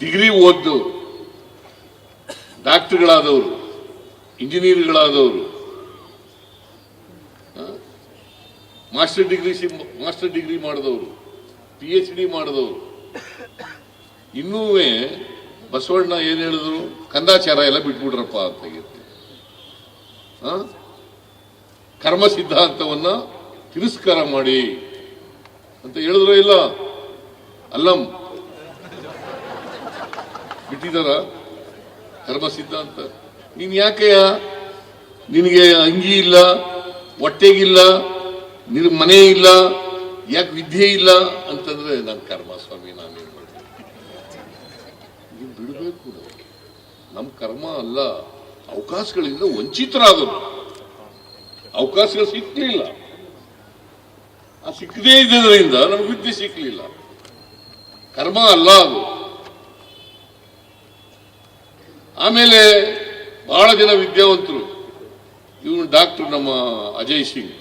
Degree ಓದ್ದು ಡಾಕ್ಟರ್ಗಳಾದವರು, ಇಂಜಿನಿಯರ್ಗಳಾದವರು ಮಾಸ್ಟರ್ ಡಿಗ್ರಿ ಮಾಸ್ಟರ್ ಡಿಗ್ರಿ ಮಾಡಿದವರು ಪಿ ಎಚ್ ಡಿ ಮಾಡಿದವರು. ಇನ್ನೂ ಬಸವಣ್ಣ ಏನು ಹೇಳಿದ್ರು? ಕಂದಾಚಾರ ಎಲ್ಲ ಬಿಟ್ಬಿಟ್ರಪ್ಪ ಅಂತ? ಕರ್ಮ ಸಿದ್ಧಾಂತವನ್ನ ತಿರಸ್ಕಾರ ಮಾಡಿ ಅಂತ ಹೇಳಿದ್ರು ಇಲ್ಲ? ಅಲ್ಲಂ. ಬಿಟ್ಟಿದಾರ ಕರ್ಮ ಸಿದ್ಧಾಂತ ನೀನ್ ಯಾಕೆಯ ನಿನಗೆ ಅಂಗಿ ಇಲ್ಲ, ಹೊಟ್ಟೆಗಿಲ್ಲ, ನಿನ್ ಮನೆ ಇಲ್ಲ, ಯಾಕೆ ವಿದ್ಯೆ ಇಲ್ಲ ಅಂತಂದ್ರೆ ನಾನು ಕರ್ಮ ಸ್ವಾಮಿ ನಾನು ಮಾಡ್ತೀನಿ? ಬಿಡಬೇಕು ನಮ್ಮ ಕರ್ಮ ಅಲ್ಲ, ಅವಕಾಶಗಳಿಂದ ವಂಚಿತರಾದರು ಅವಕಾಶಗಳು ಸಿಕ್ಕಲಿಲ್ಲ ಆ ಸಿಕ್ಕದೇ ಇದ್ದರಿಂದ ನಮ್ಗೆ ವಿದ್ಯೆ ಸಿಕ್ಕಲಿಲ್ಲ ಕರ್ಮ ಅಲ್ಲ ಅದು. ಆಮೇಲೆ ಬಹಳ ಜನ ವಿದ್ಯಾವಂತರು. ಇವನು ಡಾಕ್ಟರ್ ನಮ್ಮ ಅಜಯ್ ಸಿಂಗ್.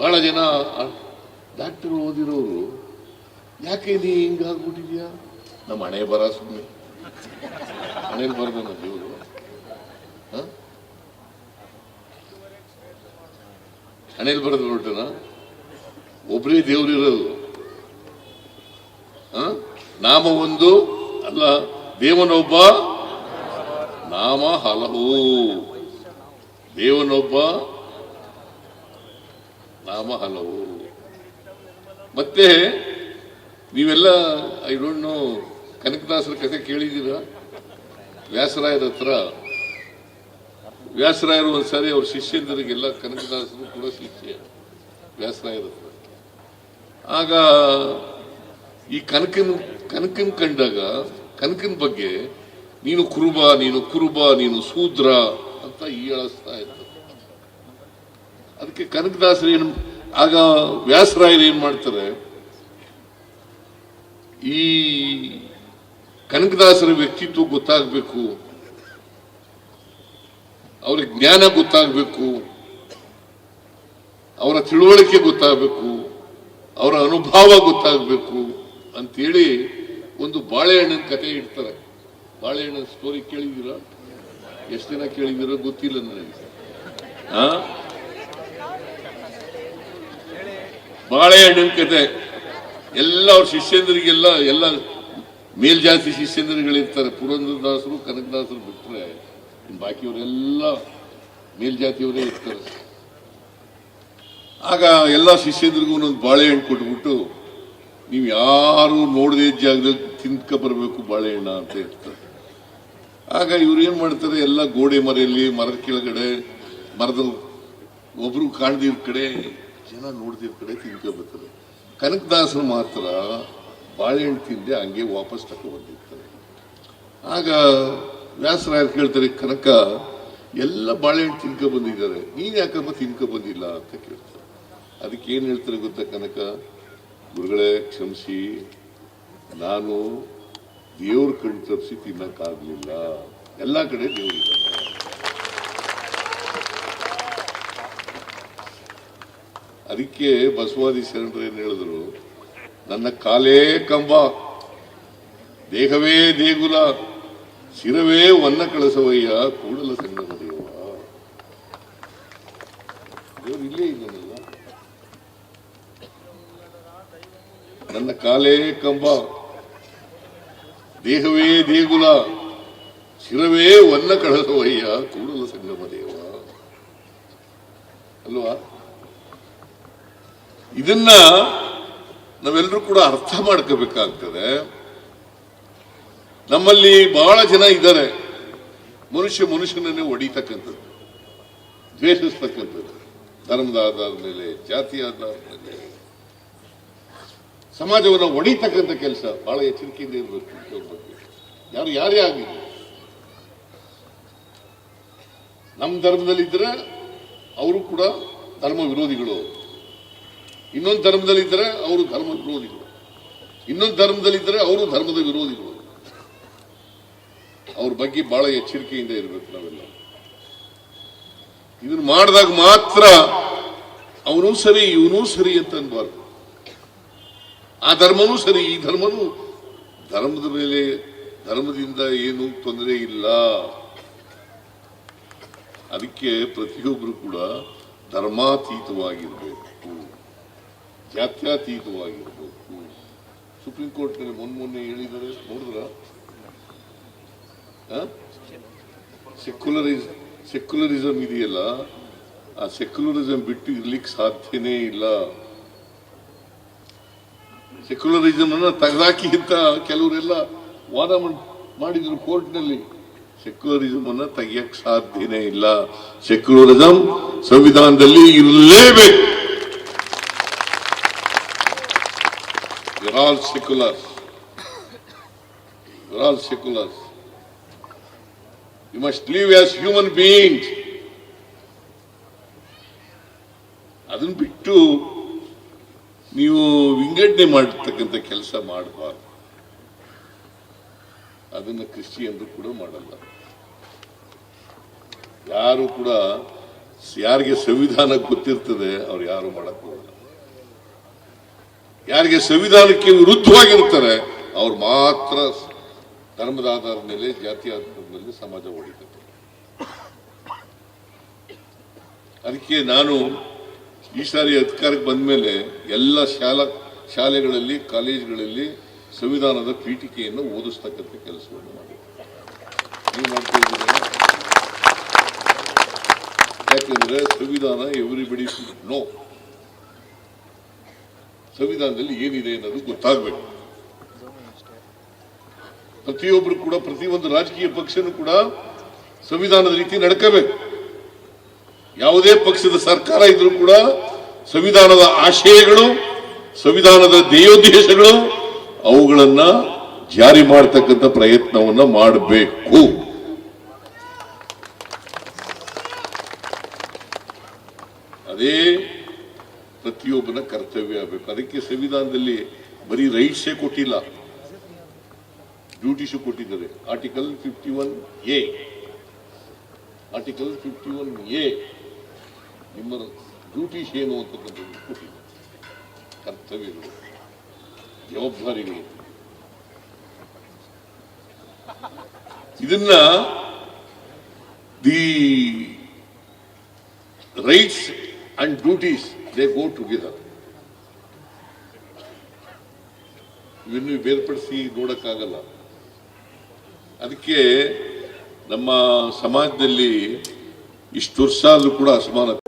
ಬಹಳ ಜನ ಡಾಕ್ಟರ್ ಓದಿರೋರು, ಯಾಕೆ ನೀ ಹಿಂಗಾಗ್ಬಿಟ್ಟಿದ್ಯಾ ನಮ್ಮ ಹಣೆ ಬರ ಸುಮ್ಮನೆ ಹಣೆಯಲ್ಲಿ ಬರ್ದನ ದೇವರು ಹಣೆಯಲ್ಲಿ ಬರೆದು ಹೊರಟನ? ಒಬ್ಬರೇ ದೇವ್ರು ಇರೋದು. ನಾಮ ಒಂದು, ಅಲ್ಲ, ದೇವನೊಬ್ಬ ನಾಮ ಹಲವು ದೇವನೊಬ್ಬ, ನಾಮ ಹಲವು ಮತ್ತೆ ನೀವೆಲ್ಲ ಐ ಡೋಂಟ್ ನೋ ಕನಕದಾಸರ ಕಥೆ ಕೇಳಿದ್ದೀರಾ? ವ್ಯಾಸರಾಯರ ಹತ್ರ. ವ್ಯಾಸರಾಯರು ಒಂದ್ಸಾರಿ ಅವ್ರ ಶಿಷ್ಯಂದರಿಗೆಲ್ಲ ಕನಕದಾಸರು ಕೂಡ ಶಿಷ್ಯ, ವ್ಯಾಸರಾಯರ ಹತ್ರ. ಆಗ ಈ ಕನಕನ್ ಕನಕನ್ ಕಂಡಾಗ, ಕನಕನ್ ಬಗ್ಗೆ ನೀನು ಕುರುಬ ನೀನು ಕುರುಬ, ನೀನು ಸೂದ್ರ ಅಂತ ಹೇಳಿಸ್ತಾ ಇತ್ತು ಅದಕ್ಕೆ ಕನಕದಾಸರು ಏನು, ಆಗ ವ್ಯಾಸರಾಯರು ಏನ್ ಮಾಡ್ತಾರೆ? ಈ ಕನಕದಾಸರ ವ್ಯಕ್ತಿತ್ವ ಗೊತ್ತಾಗಬೇಕು, ಅವ್ರ ಜ್ಞಾನ ಗೊತ್ತಾಗಬೇಕು, ಅವರ ತಿಳುವಳಿಕೆ ಗೊತ್ತಾಗಬೇಕು, ಅವರ ಅನುಭವ ಗೊತ್ತಾಗಬೇಕು ಅಂತೇಳಿ ಒಂದು ಬಾಳೆಹಣ್ಣಿನ ಕತೆ ಇಡ್ತಾರೆ. ಬಾಳೆಹಣ್ಣಿನ ಸ್ಟೋರಿ ಕೇಳಿದಿರ ಎಷ್ಟು ದಿನ ಕೇಳಿದ್ದೀರೋ ಗೊತ್ತಿಲ್ಲ ನನಗೆ. ಆ? ಬಾಳೆಹಣ್ಣಿನ ಕತೆ. ಎಲ್ಲ ಅವ್ರ ಶಿಷ್ಯಂದ್ರಿಗೆಲ್ಲ, ಎಲ್ಲ ಮೇಲ್ಜಾತಿ ಶಿಷ್ಯಂದ್ರಿಗಳಿರ್ತಾರೆ. ಪುರಂದ್ರದಾಸರು, ಕನಕದಾಸರು ಬಿಟ್ಟರೆ ಬಾಕಿಯವರೆಲ್ಲ ಮೇಲ್ಜಾತಿಯವರೇ ಇರ್ತಾರೆ. ಆಗ ಎಲ್ಲ ಶಿಷ್ಯಂದ್ರಿಗೂ ಒಂದೊಂದು ಬಾಳೆಹಣ್ಣು ಕೊಟ್ಬಿಟ್ಟು, ನೀವು ಯಾರು ನೋಡದೇ ಜಾಗದಲ್ಲಿ ತಿನ್ಕ ಬರಬೇಕು ಬಾಳೆಹಣ್ಣ ಅಂತ ಹೇಳ್ತಾರೆ. ಆಗ ಇವ್ರು ಏನ್ ಮಾಡ್ತಾರೆ? ಎಲ್ಲ ಗೋಡೆ ಮರೆಯಲ್ಲಿ ಮರದ ಕೆಳಗಡೆ, ಮರದ ಒಬ್ರು ಕಾಣ್ದಿರ್ ಕಡೆ, ಜನ ನೋಡ್ದಿರ್ ಕಡೆ ತಿನ್ಕೋಬರ್ತಾರೆ ಕನಕದಾಸರು ಮಾತ್ರ ಬಾಳೆಹಣ್ಣು ತಿಂದೆ ಹಂಗೆ ವಾಪಸ್ ತಗೊಂಡು ಬಂದಿರ್ತಾರೆ. ಆಗ ವ್ಯಾಸರಾಯ್ ಕೇಳ್ತಾರೆ, ಕನಕ, ಎಲ್ಲ ಬಾಳೆಹಣ್ಣು ತಿನ್ಕೊ ಬಂದಿದ್ದಾರೆ. ನೀನ್ ಯಾಕಪ್ಪ ತಿನ್ಕೊ ಬಂದಿಲ್ಲ? ಅಂತ ಕೇಳ್ತಾರೆ. ಅದಕ್ಕೆ ಏನ್ ಹೇಳ್ತಾರೆ ಗೊತ್ತಾ ಕನಕ? ಗುರುಗಳೇ, ಕ್ಷಮಿಸಿ. ನಾನು ದೇವ್ರ ಕಣ್ ತಪ್ಪಿಸಿ ತಿನ್ನಕ್ಕಾಗ್ಲಿಲ್ಲ. ಎಲ್ಲ ಕಡೆ ದೇವರಿದ್ದಾನೆ ಅದಕ್ಕೆ ಬಸವಾದಿ ಶರಣರು ಏನು ಹೇಳಿದ್ರು? ನನ್ನ ಕಾಲೇ ಕಂಬ, ದೇಹವೇ ದೇಗುಲ, ಶಿರವೇ ಒನ್ನ ಕಳಸವಯ್ಯ, ಕೂಡಲ ಸಂಗಮ ದೇವ. ದೇವ್ರು ಇಲ್ಲೇ ನನ್ನ ಕಾಲೇ ಕಂಬ ದೇಹವೇ ದೇಗುಲ, ಶಿರವೇ ಒನ್ನ ಕಳಸವಯ್ಯ ಕೂಡಲ ಸಂಗಮ ದೇವ. ಅಲ್ವಾ? ಇದನ್ನ ನಾವೆಲ್ಲರೂ ಕೂಡ ಅರ್ಥ ಮಾಡ್ಕೋಬೇಕಾಗ್ತದೆ. ನಮ್ಮಲ್ಲಿ ಬಹಳ ಜನ ಇದ್ದಾರೆ. ಮನುಷ್ಯ ಮನುಷ್ಯನನ್ನೇ ಒಡೀತಕ್ಕಂಥದ್ದು, ದ್ವೇಷಿಸ್ತಕ್ಕಂಥದ್ದು. ಧರ್ಮದ ಆಧಾರದ ಮೇಲೆ ಜಾತಿ ಆಧಾರದ ಮೇಲೆ. ಸಮಾಜವನ್ನು ಒಡಿತಕ್ಕಂಥ ಕೆಲಸ ಬಹಳ ಎಚ್ಚರಿಕೆಯಿಂದ ಇರಬೇಕು ಯಾರು ಯಾರೇ ಆಗಲಿ. ನಮ್ಮ ಧರ್ಮದಲ್ಲಿದ್ದರೆ ಅವರು ಕೂಡ ಧರ್ಮ ವಿರೋಧಿಗಳು. ಇನ್ನೊಂದು ಧರ್ಮದಲ್ಲಿದ್ದರೆ ಅವರು ಧರ್ಮ ವಿರೋಧಿಗಳು. ಇನ್ನೊಂದು ಧರ್ಮದಲ್ಲಿದ್ದರೆ ಅವರು ಧರ್ಮದ ವಿರೋಧಿಗಳು. ಅವ್ರ ಬಗ್ಗೆ ಬಹಳ ಎಚ್ಚರಿಕೆಯಿಂದ ಇರಬೇಕು ನಾವೆಲ್ಲ. ಇದನ್ನ ಮಾಡಿದಾಗ ಮಾತ್ರ ಅವನು ಸರಿ, ಇವನು ಸರಿ ಅಂತ ಅನ್ಬಾರ್ದು. ಆ ಧರ್ಮನೂ ಸರಿ, ಈ ಧರ್ಮನೂ ಧರ್ಮದ ಮೇಲೆ, ಧರ್ಮದಿಂದ ಏನು ತೊಂದರೆ ಇಲ್ಲ. ಅದಕ್ಕೆ ಪ್ರತಿಯೊಬ್ಬರು ಕೂಡ ಧರ್ಮಾತೀತವಾಗಿರಬೇಕು, ಜಾತ್ಯಾತೀತವಾಗಿರಬೇಕು. ಸುಪ್ರೀಂ ಕೋರ್ಟ್ನಲ್ಲಿ ಮೊನ್ನೆ ಮೊನ್ನೆ ಹೇಳಿದರೆ ನೋಡಿದ್ರ? ಸೆಕ್ಯುಲರಿಸ್ ಸೆಕ್ಯುಲರಿಸಂ ಇದೆಯಲ್ಲ, ಆ ಸೆಕ್ಯುಲರಿಸಂ ಬಿಟ್ಟು ಇರ್ಲಿಕ್ಕೆ ಸಾಧ್ಯನೇ ಇಲ್ಲ. ಸೆಕ್ಯುಲರಿಸಂ ಅನ್ನ ತೆಗೆದಾಕಿ ಅಂತ ಕೆಲವರೆಲ್ಲ ವಾದ ಮಾಡ್- ಮಾಡಿದ್ರು ಕೋರ್ಟ್ನಲ್ಲಿ. ಸೆಕ್ಯುಲರಿಸಮ್ ಅನ್ನ ತೆಗಿಯಕ್ ಸಾಧ್ಯನೇ ಇಲ್ಲ. ಸೆಕ್ಯುಲರಿಸಂ ಸಂವಿಧಾನದಲ್ಲಿ ಇರಲೇಬೇಕು. All secular all secular you must live as human being ಅದನ್ನ ಬಿಟ್ಟು ನೀವು ವಿಂಗಡಣೆ ಮಾಡತಕ್ಕಂಥ ಕೆಲಸ ಮಾಡಬಾರ್ದು. ಅದನ್ನ ಕ್ರಿಶ್ಚಿಯನ್ರು ಕೂಡ ಮಾಡಲ್ಲ. ಯಾರು ಕೂಡ ಯಾರಿಗೆ ಸಂವಿಧಾನ ಗೊತ್ತಿರ್ತದೆ, ಅವ್ರು ಯಾರು ಮಾಡಕ್ ಹೋಗಲ್ಲ. ಯಾರಿಗೆ ಸಂವಿಧಾನಕ್ಕೆ ವಿರುದ್ಧವಾಗಿರ್ತಾರೆ ಅವ್ರು ಮಾತ್ರ ಧರ್ಮದ ಆಧಾರದ ಮೇಲೆ, ಜಾತಿ ಆಧಾರದ ಮೇಲೆ ಸಮಾಜ ಹೊಡಿತಾರೆ ಅದಕ್ಕೆ ನಾನು ಈ ಸಾರಿ ಅಧಿಕಾರಕ್ಕೆ ಬಂದ ಮೇಲೆ ಎಲ್ಲ ಶಾಲಾ ಶಾಲೆಗಳಲ್ಲಿ, ಕಾಲೇಜುಗಳಲ್ಲಿ ಸಂವಿಧಾನದ ಪೀಠಿಕೆಯನ್ನು ಓದಿಸ್ತಕ್ಕಂಥ ಕೆಲಸವನ್ನು ಮಾಡಿ ಇದ್ದೀರಲ್ಲ? ಯಾಕಂದ್ರೆ ಸಂವಿಧಾನ ಎವ್ರಿಬಡಿ ನೋ ಸಂವಿಧಾನದಲ್ಲಿ ಏನಿದೆ ಅನ್ನೋದು ಗೊತ್ತಾಗಬೇಕು. ಪ್ರತಿಯೊಬ್ಬರು ಕೂಡ, ಪ್ರತಿಯೊಂದು ರಾಜಕೀಯ ಪಕ್ಷನೂ ಕೂಡ ಸಂವಿಧಾನದ ರೀತಿ ನಡ್ಕೋಬೇಕು. ಯಾವುದೇ ಪಕ್ಷದ ಸರ್ಕಾರ ಇದ್ರೂ ಕೂಡ ಸಂವಿಧಾನದ ಆಶಯಗಳು ಸಂವಿಧಾನದ ಧ್ಯೇಯೋದ್ದೇಶಗಳು ಅವುಗಳನ್ನ ಜಾರಿ ಮಾಡತಕ್ಕಂಥ ಪ್ರಯತ್ನವನ್ನ ಮಾಡಬೇಕು. ಅದೇ ಪ್ರತಿಯೊಬ್ಬನ ಕರ್ತವ್ಯ ಆಗಬೇಕು. ಅದಕ್ಕೆ ಸಂವಿಧಾನದಲ್ಲಿ ಬರೀ ರೈಟ್ಸೇ ಕೊಟ್ಟಿಲ್ಲ. ಡ್ಯೂಟೀಸು ಕೊಟ್ಟಿದ್ದಾರೆ. Article fifty one A article fifty one A ನಿಮ್ಮ ಡ್ಯೂಟೀಸ್ ಏನು ಅಂತಕ್ಕಂಥದ್ದು ಕೊಟ್ಟಿದೆ. ಕರ್ತವ್ಯಗಳು. ಜವಾಬ್ದಾರಿಗಳು ಇದನ್ನ the rights and duties, they go together. ಇವನ್ನು ಬೇರ್ಪಡಿಸಿ ನೋಡಕ್ಕಾಗಲ್ಲ. ಅದಕ್ಕೆ ನಮ್ಮ ಸಮಾಜದಲ್ಲಿ ಇಷ್ಟು ವರ್ಷ ಆದರೂ ಕೂಡ ಅಸಮಾನತೆ.